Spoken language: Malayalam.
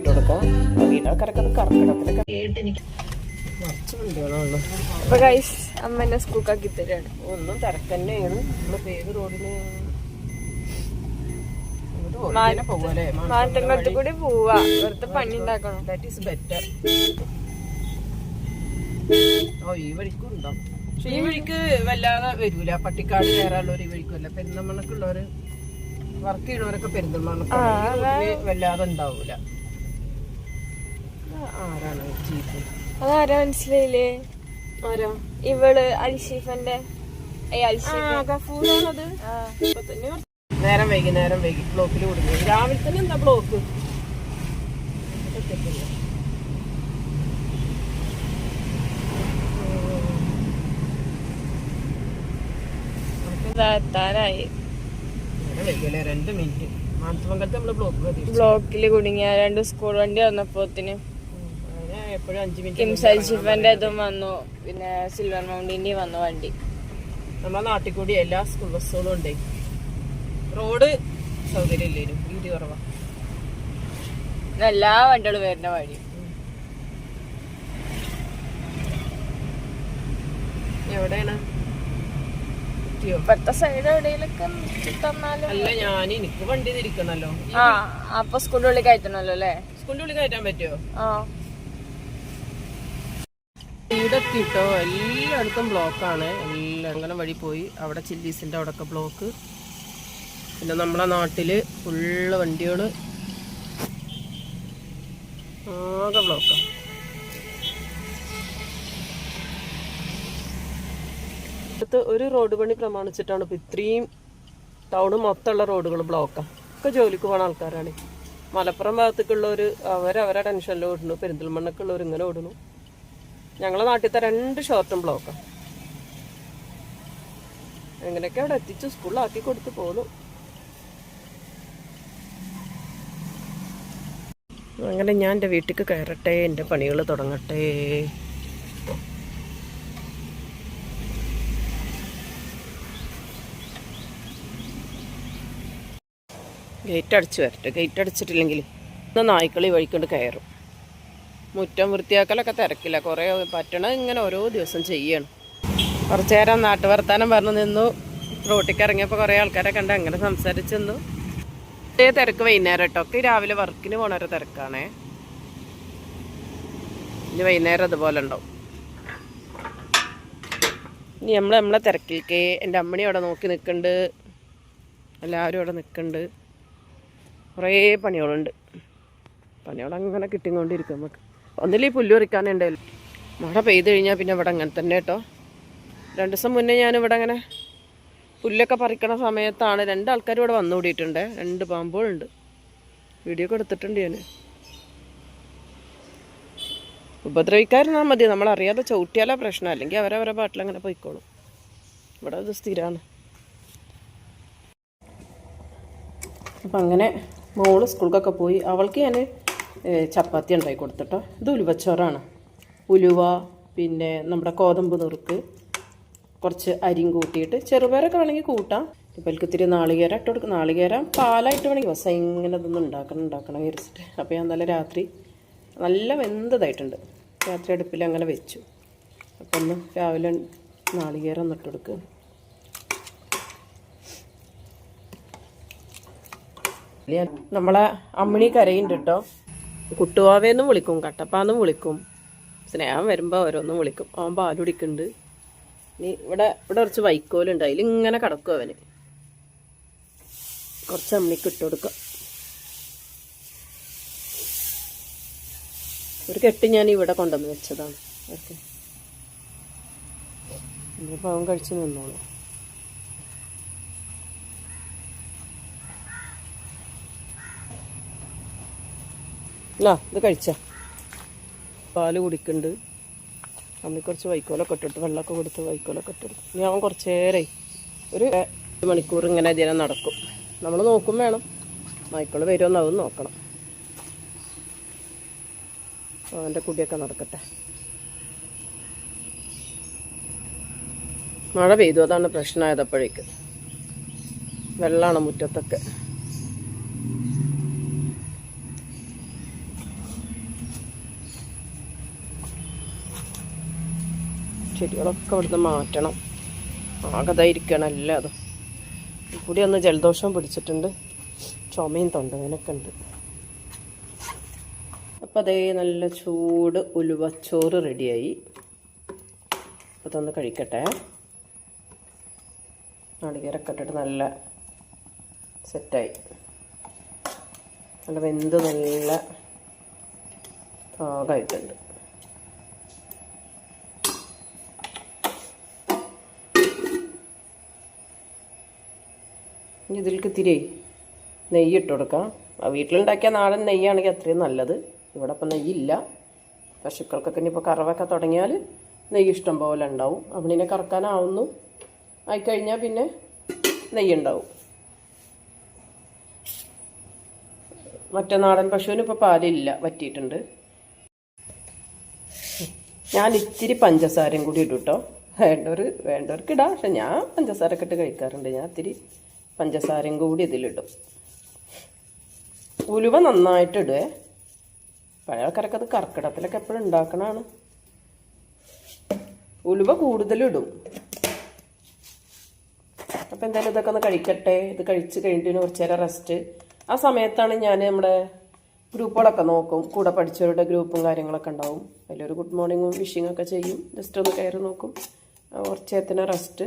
ഇട്ട് കൊടുക്കാം കറക്കിടത്തിലൊക്കെ കുറച്ച് വണ്ടികളുള്ളൂ അപ്പൊ ഗൈസ് അമ്മ എന്നെ സ്കൂൾക്കാക്കി തരാണ്. ഒന്നും തിരക്കന്നെയാണ്. നമ്മൾ പേര് റോഡിന് പോകല്ലേ മാറ്റങ്കോട്ട് കൂടി പോവാ. വെറുതെ പണി ഉണ്ടാക്കണം. ദാറ്റ് ഈസ് ബെറ്റർ ഓ ഈ വഴിക്കും ഉണ്ടോ? പക്ഷെ ഈ വഴിക്ക് വല്ലാതെ വരൂല. പട്ടിക്കാട് കയറാനുള്ളവർ ഈ വഴിക്കും അല്ല പെരുന്തമണക്കുള്ളവര് വർക്ക് ചെയ്യണവരൊക്കെ പെരിന്തമണ്ണക്ക് വല്ലാതെ ഉണ്ടാവൂല. ആരാണ് ജീപ്പ് അതാരാ മനസ്സിലായില്ലേ? ആരാ? ഇവൾ അൽഷീഫന്റെ നേരം വൈകി നേരം വൈകി. ബ്ലോക്കിൽ കൊടുക്കും രാവിലെ തന്നെ എന്താ ബ്ലോക്ക്? എത്താനായി. രണ്ട് മിനിറ്റ്. മാനത്തുമംഗലത്ത് നമ്മൾ ബ്ലോക്ക് ബ്ലോക്കിൽ കുടുങ്ങിയ. രണ്ട് സ്കൂൾ വണ്ടി വന്നപ്പോത്തിന്. അതിന് എപ്പോഴും അഞ്ച് മിനിറ്റ് കിംസ് അൽഷീഫന്റെ ഇതും വന്നു. പിന്നെ സിൽവർ മൗണ്ടിന്റെ വന്നു വണ്ടി. നമ്മളെ നാട്ടിൽ കൂടി എല്ലാ സ്കൂൾ ബസ്സുകളും ഉണ്ട്. റോഡ് സൗകര്യം ഇല്ലേരും വീതി കുറവാ. എല്ലാ വണ്ടികളും വരുന്ന വഴി. എവിടെയാണ്? ഇപ്പത്തെ സൈഡ് അല്ല ഞാൻ എനിക്ക് വണ്ടി തിരിക്കണല്ലോ. ആ അപ്പൊ സ്കൂളിന്റെ ഉള്ളിൽ കയറ്റണല്ലോ അല്ലേ? സ്കൂളിന്റെ ഉള്ളിൽ കയറ്റാൻ പറ്റുമോ ആ. വീടെത്തിട്ടോ എല്ലായിടത്തും ബ്ലോക്കാണ് എല്ലാം അങ്ങനെ വഴി പോയി. അവിടെ ചില്ലീസിന്റെ അവിടെയൊക്കെ ബ്ലോക്ക് പിന്നെ നമ്മളെ നാട്ടിൽ ഫുള്ള് വണ്ടികൾ ആകെ ബ്ലോക്കാണ് അടുത്ത് ഒരു റോഡ് പണി പ്രമാണിച്ചിട്ടാണ് ഇപ്പോൾ ഇത്രയും ടൗണ് മൊത്തമുള്ള റോഡുകൾ ബ്ലോക്കാണ് ഒക്കെ ജോലിക്ക് പോകുന്ന ആൾക്കാരാണ്. മലപ്പുറം ഭാഗത്തേക്കുള്ളവർ അവരവരെ ടെൻഷനിൽ ഓടുന്നു പെരിന്തൽമണ്ണക്കുള്ളവർ ഇങ്ങനെ ഓടുന്നു. ഞങ്ങളെ നാട്ടിലത്തെ രണ്ട് ഷോർട്ടും ബ്ലോക്കും എങ്ങനെയൊക്കെ അവിടെ എത്തിച്ചു സ്കൂളിലാക്കി കൊടുത്ത് പോന്നു. അങ്ങനെ ഞാൻ എന്റെ വീട്ടിലേക്ക് കയറട്ടെ എന്റെ പണികൾ തുടങ്ങട്ടെ. ഗേറ്റ് അടച്ചു വരട്ടെ ഗേറ്റ് അടച്ചിട്ടില്ലെങ്കിൽ ഇന്ന് നായ്ക്കളി വഴിക്കൊണ്ട് കയറും. മുറ്റം വൃത്തിയാക്കലൊക്കെ തിരക്കില്ല. കുറേ പറ്റണത് ഇങ്ങനെ ഓരോ ദിവസം ചെയ്യണം. കുറച്ചു നേരം നാട്ടുവർത്താനം പറഞ്ഞു നിന്നു. റോട്ടിക്ക് ഇറങ്ങിയപ്പോൾ കുറേ ആൾക്കാരെ കണ്ട് അങ്ങനെ സംസാരിച്ചു നിന്നു. ഇതേ തിരക്ക് വൈകുന്നേരം കേട്ടോ ഒക്കെ രാവിലെ വർക്കിന് പോണൊരു തിരക്കാണേ. ഇനി വൈകുന്നേരം അതുപോലെ ഉണ്ടാവും. ഇനി നമ്മൾ നമ്മളെ തിരക്കിലേക്ക് എന്റെ അമ്മണി അവിടെ നോക്കി നിൽക്കുന്നുണ്ട്. എല്ലാവരും അവിടെ നിൽക്കുന്നുണ്ട്. കുറേ പണികളുണ്ട്. പണികളങ്ങനെ കിട്ടിക്കൊണ്ടിരിക്കും നമുക്ക്. ഒന്നിൽ ഈ പുല്ല് പറിക്കാനുണ്ടല്ലോ മഴ പെയ്ത് കഴിഞ്ഞാൽ പിന്നെ ഇവിടെ അങ്ങനെ തന്നെ കേട്ടോ. രണ്ട് ദിവസം മുന്നേ ഞാനിവിടെ അങ്ങനെ പുല്ലൊക്കെ പറിക്കണ സമയത്താണ് രണ്ട് ആൾക്കാർ ഇവിടെ വന്നു കൂടിയിട്ടുണ്ട് രണ്ട് പാമ്പുകളുണ്ട്. വീഡിയോ ഒക്കെ എടുത്തിട്ടുണ്ട് ഞാൻ ഉപദ്രവിക്കാതിരുന്നാൽ മതി. നമ്മളറിയാതെ ചവിട്ടിയാലാ പ്രശ്നം. അല്ലെങ്കിൽ അവരവരെ പാട്ടിൽ അങ്ങനെ പോയിക്കോളും. ഇവിടെ അത് സ്ഥിരമാണ് അപ്പം അങ്ങനെ മോൾ സ്കൂൾക്കൊക്കെ പോയി. അവൾക്ക് ഞാൻ ചപ്പാത്തി ഉണ്ടാക്കി കൊടുത്തിട്ടോ. ഇത് ഉലുവച്ചോറാണ്. ഉലുവ പിന്നെ നമ്മുടെ കോതമ്പ് നുറുക്ക് കുറച്ച് അരിയും കൂട്ടിയിട്ട് ചെറുപയറൊക്കെ വേണമെങ്കിൽ കൂട്ടാം. ഇപ്പോൾക്ക് ഇത്തിരി നാളികേരം ഇട്ട് കൊടുക്കും നാളികേരം പാലായിട്ട് വേണമെങ്കിൽ ബസ് ഇങ്ങനെ ഇതൊന്നും ഉണ്ടാക്കണം ഉണ്ടാക്കണം വിചാരിച്ചിട്ട്. അപ്പോൾ ഞാൻ നല്ല രാത്രി നല്ല വെന്തതായിട്ടുണ്ട്. രാത്രി അടുപ്പിൽ അങ്ങനെ വെച്ചു. അപ്പം ഒന്ന് രാവിലെ നാളികേരം ഒന്ന് ഇട്ട് കൊടുക്കുക നമ്മളെ അമ്മിണി കരയുണ്ട് കേട്ടോ. കുട്ടുവാവേന്നും വിളിക്കും കട്ടപ്പാന്നും വിളിക്കും. സ്നേഹം വരുമ്പോൾ ഓരോന്നും വിളിക്കും. അവൻ പാൽ കുടിക്കുന്നുണ്ട്. ഇനി ഇവിടെ ഇവിടെ കുറച്ച് വൈക്കോലുണ്ട്. അതിലിങ്ങനെ കിടക്കും അവന്. കുറച്ച് അമ്മിക്ക് ഇട്ട് കൊടുക്കാം. ഒരു കെട്ട് ഞാൻ ഇവിടെ കൊണ്ടുവന്ന് വെച്ചതാണ്. ഓക്കെ. ഇനിയിപ്പോൾ അവൻ കഴിച്ച് നിന്നോളൂ. അല്ല ഇത് കഴിച്ച. പാൽ കുടിക്കുന്നുണ്ട് അമ്മി കുറച്ച് വൈക്കോലൊക്കെ ഇട്ടിട്ട് വെള്ളമൊക്കെ കൊടുത്ത് വൈക്കോലൊക്കെ ഇട്ടിട്ട്. അവൻ കുറച്ച് നേരെ ഒരു മണിക്കൂർ ഇങ്ങനെ ഇതിനെ നടക്കും. നമ്മൾ നോക്കും വേണം. നായ്ക്കൾ വരുമെന്ന് അതും നോക്കണം. അവന്റെ കുടിയൊക്കെ നടക്കട്ടെ. മഴ പെയ്തു. അതാണ് പ്രശ്നമായതപ്പോഴേക്ക് വെള്ളമാണ് മുറ്റത്തൊക്കെ. ചെടികളൊക്കെ ഇവിടുന്ന് മാറ്റണം. ആകതായിരിക്കണം എല്ലാം കൂടി ഒന്ന് ജലദോഷം പിടിച്ചിട്ടുണ്ട്. ചുമയും തൊണ്ടവേനൊക്കെ ഉണ്ട്. അപ്പം അതേ നല്ല ചൂട് ഉലുവച്ചോറ് റെഡിയായി. അപ്പോൾ ഇതൊന്ന് കഴിക്കട്ടെ. നാളികേരൊക്കെ ഇട്ടിട്ട് നല്ല സെറ്റായി. നല്ല വെന്ത് നല്ല പാകമായിട്ടുണ്ട് ഇനി ഇതിലേക്ക് തിരി നെയ്യ് ഇട്ട് കൊടുക്കാം വീട്ടിലുണ്ടാക്കിയ നാടൻ നെയ്യാണെങ്കിൽ അത്രയും നല്ലത്. ഇവിടെ ഇപ്പം നെയ്യില്ല. പശുക്കൾക്കൊക്കെ ഇനിയിപ്പോൾ കറവൊക്കെ തുടങ്ങിയാൽ നെയ്യ് ഇഷ്ടം പോലെ ഉണ്ടാവും. അവണിനെ കറക്കാനാവുന്നു. ആയിക്കഴിഞ്ഞാൽ പിന്നെ നെയ്യ് ഉണ്ടാവും മറ്റേ നാടൻ പശുവിന് ഇപ്പോൾ പാലില്ല വറ്റിയിട്ടുണ്ട്. ഞാൻ ഇത്തിരി പഞ്ചസാരയും കൂടി ഇടും കേട്ടോ വേണ്ടവർ വേണ്ടവർക്ക് ഇടാം. പക്ഷെ ഞാൻ പഞ്ചസാര ഇട്ട് കഴിക്കാറുണ്ട്. ഞാൻ ഇത്തിരി പഞ്ചസാരയും കൂടി ഇതിലിടും. ഉലുവ നന്നായിട്ട് പഴയ ആൾക്കാരൊക്കെ അത് കർക്കിടത്തിലൊക്കെ എപ്പോഴും ഉണ്ടാക്കണതാണ്. ഉലുവ കൂടുതലിടും. അപ്പം എന്തായാലും ഇതൊക്കെ ഒന്ന് കഴിക്കട്ടെ. ഇത് കഴിച്ച് കഴിഞ്ഞിട്ട് കുറച്ച് നേരം റെസ്റ്റ് ആ സമയത്താണ് ഞാൻ നമ്മുടെ ഗ്രൂപ്പുകളൊക്കെ നോക്കും. കൂടെ പഠിച്ചവരുടെ ഗ്രൂപ്പും കാര്യങ്ങളൊക്കെ ഉണ്ടാവും. അതിലൊരു ഗുഡ് മോർണിംഗും വിഷിംഗ് ഒക്കെ ചെയ്യും. ജസ്റ്റ് ഒന്ന് കയറി നോക്കും. കുറച്ച് നേരത്തിന് റെസ്റ്റ്